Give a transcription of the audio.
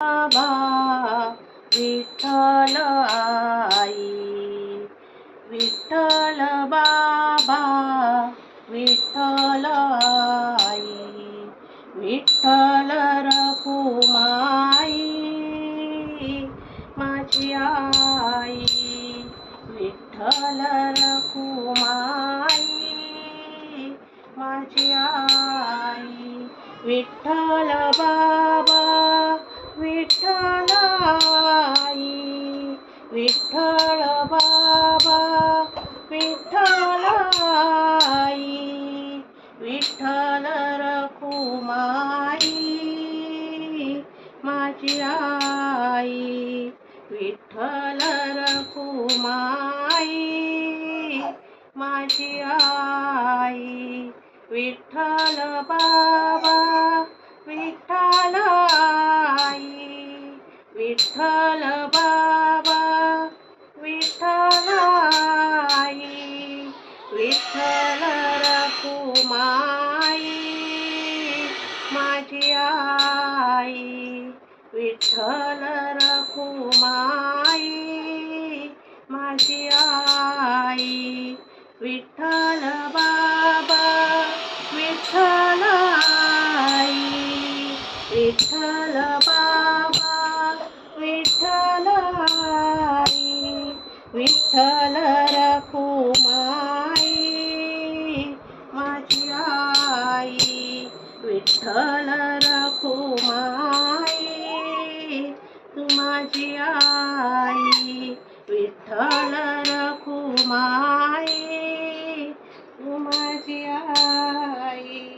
बाबा विठ्ठल आई विठ्ठल बाबा विठ्ठल आई विठ्ठल रखुमाई माझी आई विठ्ठल रखुमाई माझी आई विठ्ठल बाबा विठ्ठल रखुमाई माझी आई विठ्ठल रखुमाई माझी आई विठ्ठल बाबा विठ्ठल विठ्ठल बाबा विठ्ठल आई विठ्ठल बाबा विठ्ठल आई विठ्ठल रखुमाई माझी आई विठ्ठल रखुमाई तू माझी आई विठ्ठल ছিয়াই